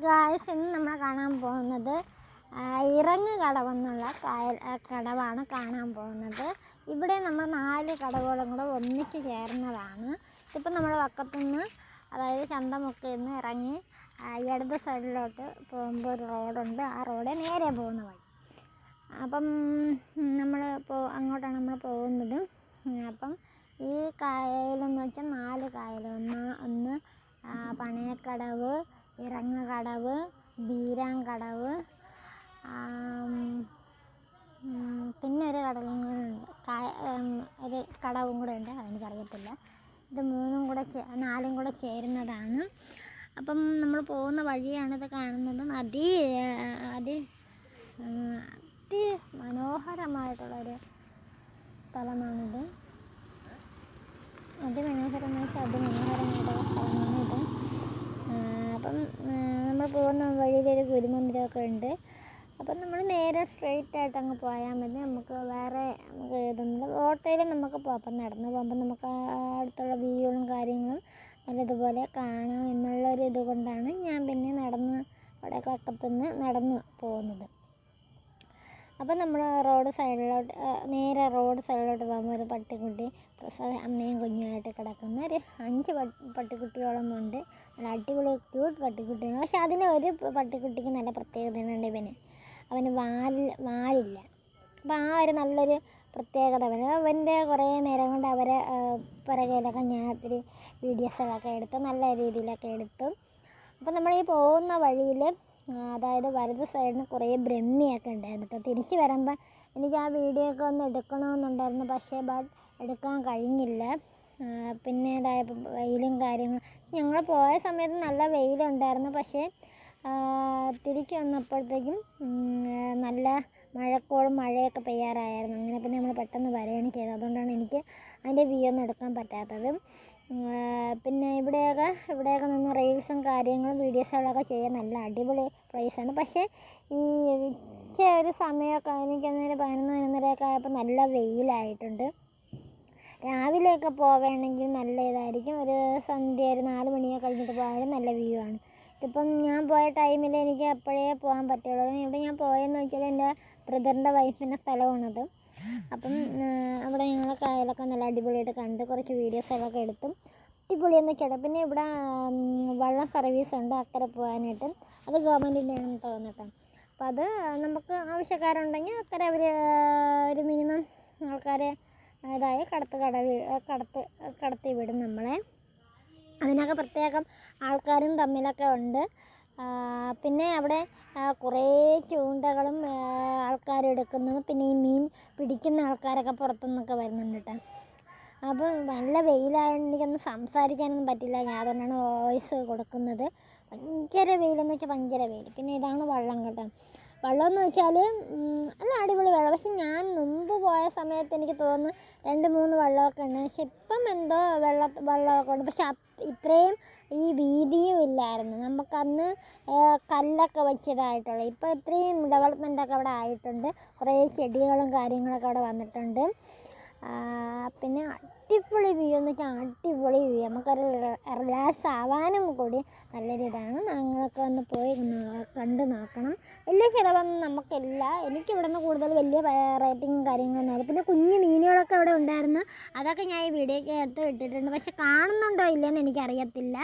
Guys ഇന്ന് നമ്മൾ കാണാൻ പോകുന്നത് ഇറങ്ങ് കടവെന്നുള്ള കായൽ കടവാണ് കാണാൻ പോകുന്നത്. ഇവിടെ നമ്മൾ നാല് കടവുകളും കൂടെ ഒന്നിച്ച് ചേർന്നതാണ്. ഇപ്പം നമ്മൾ വക്കത്തുനിന്ന് അതായത് ചന്തമുക്കിൽ നിന്ന് ഇറങ്ങി ഇടത് സൈഡിലോട്ട് പോകുമ്പോൾ ഒരു റോഡുണ്ട്. ആ റോഡ് നേരെ പോകുന്ന വഴി. അപ്പം നമ്മൾ പോ അങ്ങോട്ടാണ് നമ്മൾ പോകുന്നത്. അപ്പം ഈ കായലെന്ന് വെച്ചാൽ നാല് കായൽ ഒന്ന് ഒന്ന് പണയക്കടവ് ഇറങ്ങക്കടവ് ബീരാങ്കടവ് പിന്നെ ഒരു കടലും കൂടെ ഉണ്ട്. ഒരു കടവും കൂടെ ഉണ്ട്. അതെനിക്കറിയത്തില്ല. ഇത് മൂന്നും കൂടെ നാലും കൂടെ ചേരുന്നതാണ്. അപ്പം നമ്മൾ പോകുന്ന വഴിയാണ് ഇത് കാണുന്നത്. അതി അതി അതി മനോഹരമായിട്ടുള്ളൊരു സ്ഥലമാണിത് അതിമനോഹരമായ അതിമനോഹരമായിട്ടുള്ള സ്ഥലമാണിത് ആ, അപ്പം നമ്മൾ പോകുന്ന വഴിയിലൊരു ഗുരുമന്ദിരമൊക്കെ ഉണ്ട് അപ്പം നമ്മൾ നേരെ സ്ട്രെയിറ്റ് ആയിട്ട് അങ്ങ് പോയാൽ മതി. നമുക്ക് വേറെ നമുക്ക് ഇതൊന്നും ഓട്ടോയിൽ നമുക്ക് പോകാം അപ്പം നടന്ന് പോകുമ്പോൾ നമുക്ക് അടുത്തുള്ള വ്യൂകളും കാര്യങ്ങളും നല്ലതുപോലെ കാണാം എന്നുള്ളൊരു ഇത് കൊണ്ടാണ് ഞാൻ പിന്നെ നടന്ന് അവിടെ കക്കത്തുനിന്ന് നടന്ന് പോകുന്നത്. അപ്പം നമ്മൾ റോഡ് സൈഡിലോട്ട് നേരെ റോഡ് സൈഡിലോട്ട് പോകുമ്പോൾ ഒരു പട്ടിക്കുട്ടി അമ്മയും കുഞ്ഞുമായിട്ട് കിടക്കുന്ന ഒരു അഞ്ച് പട്ടി പട്ടിക്കുട്ടിയോളം ഉണ്ട്. നല്ല അടിപൊളി ക്യൂട്ട് പട്ടിക്കുട്ടിയാണ്. പക്ഷെ അതിന് ഒരു പട്ടിക്കുട്ടിക്ക് നല്ല പ്രത്യേകത പ്രത്യേകതയുണ്ട് ഇവന്. അവന് വാൽ വാലില്ല. അപ്പോൾ ആ ഒരു നല്ലൊരു പ്രത്യേകത അവന്. അവന്റെ കുറേ നേരം കൊണ്ട് അവരെ പിറകിലൊക്കെ ഞാൻ ഒത്തിരി വീഡിയോസുകളൊക്കെ എടുത്ത് നല്ല രീതിയിലൊക്കെ എടുത്തു. അപ്പോൾ നമ്മൾ ഈ പോകുന്ന വഴിയിൽ അതായത് വലത് സൈഡിന് കുറേ ബ്രഹ്മിയൊക്കെ ഉണ്ടായിരുന്നു. കേട്ടോ തിരിച്ച് വരുമ്പോൾ എനിക്ക് ആ വീഡിയോ ഒക്കെ ഒന്ന് എടുക്കണമെന്നുണ്ടായിരുന്നു. പക്ഷേ ബട്ട് എടുക്കാൻ കഴിഞ്ഞില്ല. പിന്നെ ഇതായപ്പോൾ വെയിലും കാര്യങ്ങളും. ഞങ്ങൾ പോയ സമയത്ത് നല്ല വെയിലുണ്ടായിരുന്നു. പക്ഷേ തിരിച്ചു വന്നപ്പോഴത്തേക്കും നല്ല മഴക്കോളും മഴയൊക്കെ പെയ്യാറായിരുന്നു. അങ്ങനെ പിന്നെ നമ്മൾ പെട്ടെന്ന് വരികയാണ് ചെയ്തത് അതുകൊണ്ടാണ് എനിക്ക് അതിന്റെ വ്യൂ ഒന്നും എടുക്കാൻ പറ്റാത്തത്. പിന്നെ ഇവിടെയൊക്കെ ഇവിടെയൊക്കെ നിന്ന് റീൽസും കാര്യങ്ങളും വീഡിയോസുകളൊക്കെ ചെയ്യാൻ നല്ല അടിപൊളി പ്ലേസാണ് പക്ഷേ ഈ ഉച്ച ഒരു സമയമൊക്കെ എനിക്ക് അന്നേരം പതിനൊന്ന് പതിനൊന്നരയൊക്കെ ആയപ്പോൾ നല്ല വെയിലായിട്ടുണ്ട്. രാവിലെയൊക്കെ പോവുകയാണെങ്കിൽ നല്ല ഇതായിരിക്കും ഒരു സന്ധ്യ ഒരു നാല് മണിയൊക്കെ കഴിഞ്ഞിട്ട് പോയാലും നല്ല വ്യൂ ആണ്. ഇതിപ്പം ഞാൻ പോയ ടൈമിൽ എനിക്ക് അപ്പോഴേ പോകാൻ പറ്റുള്ളൂ. ഇവിടെ ഞാൻ പോയെന്ന് വെച്ചാൽ എന്റെ ബ്രദറിന്റെ വൈഫിന്റെ സ്ഥലമാണത്. അപ്പം അവിടെ ഞങ്ങൾ കായലൊക്കെ നല്ല അടിപൊളിയായിട്ട് കണ്ട് കുറച്ച് വീഡിയോസൊക്കെ എടുത്തു. അടിപൊളിയെന്ന് വെച്ചാൽ പിന്നെ ഇവിടെ വള്ളം സർവീസ് ഉണ്ട് അക്കരെ പോകാനായിട്ട്. അത് ഗവൺമെന്റിന്റെ ആണെന്ന് തോന്നട്ടോ അപ്പോൾ അത് നമുക്ക് ആവശ്യക്കാരുണ്ടെങ്കിൽ അക്കരെ അവർ ഒരു മിനിമം ആൾക്കാരെ അതായത് കടത്ത് കടവി കടത്ത് കടത്തി വിടും നമ്മളെ. അതിനൊക്കെ പ്രത്യേകം ആൾക്കാരും തമ്മിലൊക്കെ ഉണ്ട്. പിന്നെ അവിടെ കുറേ ചൂണ്ടകളും ആൾക്കാരെടുക്കുന്നത് പിന്നെ ഈ മീൻ പിടിക്കുന്ന ആൾക്കാരൊക്കെ പുറത്തുനിന്നൊക്കെ വരുന്നുണ്ട് കേട്ടോ. അപ്പോൾ നല്ല വെയിലായതുകൊണ്ട് എനിക്കൊന്നും സംസാരിക്കാനൊന്നും പറ്റില്ല. ഞാൻ അതുകൊണ്ടാണ് വോയിസ് കൊടുക്കുന്നത്. ഭയങ്കര വെയിലെന്ന് വെച്ചാൽ ഭയങ്കര വെയിൽ. പിന്നെ ഇതാണ് വള്ളം കേട്ടോ. വള്ളം എന്ന് വെച്ചാൽ നല്ല അടിപൊളി വെള്ളം. പക്ഷെ ഞാൻ പോയ സമയത്ത് എനിക്ക് തോന്നുന്നു രണ്ട് മൂന്ന് വെള്ളമൊക്കെ ഉണ്ട്. പക്ഷെ ഇപ്പം എന്തോ വെള്ള വെള്ളമൊക്കെ ഉണ്ട്. പക്ഷെ ഇത്രയും ഈ വീതിയും ഇല്ലായിരുന്നു. നമുക്കന്ന് കല്ലൊക്കെ വെച്ചതായിട്ടുള്ള. ഇപ്പോൾ ഇത്രയും ഡെവലപ്മെന്റൊക്കെ അവിടെ ആയിട്ടുണ്ട്. കുറേ ചെടികളും കാര്യങ്ങളൊക്കെ അവിടെ വന്നിട്ടുണ്ട്. പിന്നെ അടിപൊളി വ്യൂ എന്ന് വെച്ചാൽ അടിപൊളി വ്യൂ നമുക്ക് റിലാക്സ് ആവാനും കൂടി നല്ലൊരു ഇതാണ്. ഞങ്ങളൊക്കെ ഒന്ന് പോയി കണ്ട് നോക്കണം. വലിയ ചിലവൊന്നും നമുക്കില്ല. എനിക്ക് ഇവിടെ നിന്ന് കൂടുതൽ വലിയ റേറ്റിങ്ങും കാര്യങ്ങളൊന്നും ആയിരുന്നു പിന്നെ കുഞ്ഞു മീനുകളൊക്കെ അവിടെ ഉണ്ടായിരുന്നു. അതൊക്കെ ഞാൻ ഈ വീഡിയോക്കകത്ത് ഇട്ടിട്ടുണ്ട്. പക്ഷെ കാണുന്നുണ്ടോ ഇല്ലയെന്ന് എനിക്കറിയത്തില്ല.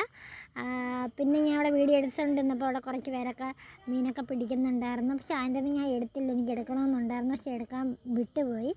പിന്നെ ഞാൻ അവിടെ വീഡിയോ എടുത്തുകൊണ്ടിരുന്നപ്പോൾ അവിടെ കുറച്ച് പേരൊക്കെ മീനൊക്കെ പിടിക്കുന്നുണ്ടായിരുന്നു. പക്ഷെ അതിന്റെ ഞാൻ എടുത്തില്ല. എനിക്ക് എടുക്കണമെന്നുണ്ടായിരുന്നു. പക്ഷെ എടുക്കാൻ വിട്ടുപോയി.